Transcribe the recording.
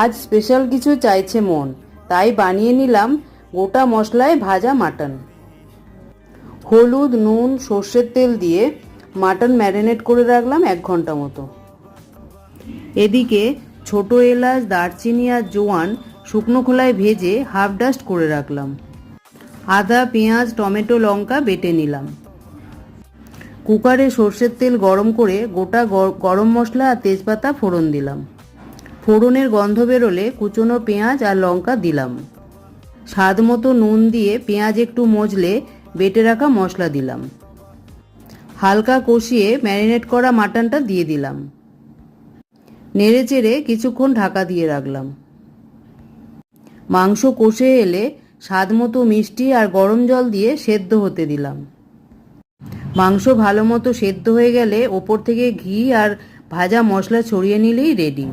আজ স্পেশাল কিছু চাইছে মন। তাই বানিয়ে নিলাম গোটা মশলায় ভাজা মাটন। হলুদ, নুন, সর্ষের তেল দিয়ে মাটন ম্যারিনেট করে রাখলাম এক ঘণ্টা মতো। এদিকে ছোট এলাচ, দারচিনি আর জোয়ান শুকনো খোলায় ভেজে হাফ ডাস্ট করে রাখলাম। আদা, পেঁয়াজ, টমেটো, লঙ্কা বেটে নিলাম। কুকারে সর্ষের তেল গরম করে গোটা গরম মশলা আর তেজপাতা ফোড়ন দিলাম। ফোড়নের গন্ধ বেরোলে কুচনো পেঁয়াজ আর লঙ্কা দিলাম। স্বাদ মতো নুন দিয়ে পেঁয়াজ একটু মজলে বেটে রাখা মশলা দিলাম। হালকা কষিয়ে ম্যারিনেট করা মাটনটা দিয়ে দিলাম। নেড়ে চেড়ে কিছুক্ষণ ঢাকা দিয়ে রাখলাম। মাংস কষে এলে স্বাদ মতো মিষ্টি আর গরম জল দিয়ে সেদ্ধ হতে দিলাম। মাংস ভালো মতো সেদ্ধ হয়ে গেলে ওপর থেকে ঘি আর ভাজা মশলা ছড়িয়ে নিলেই রেডি।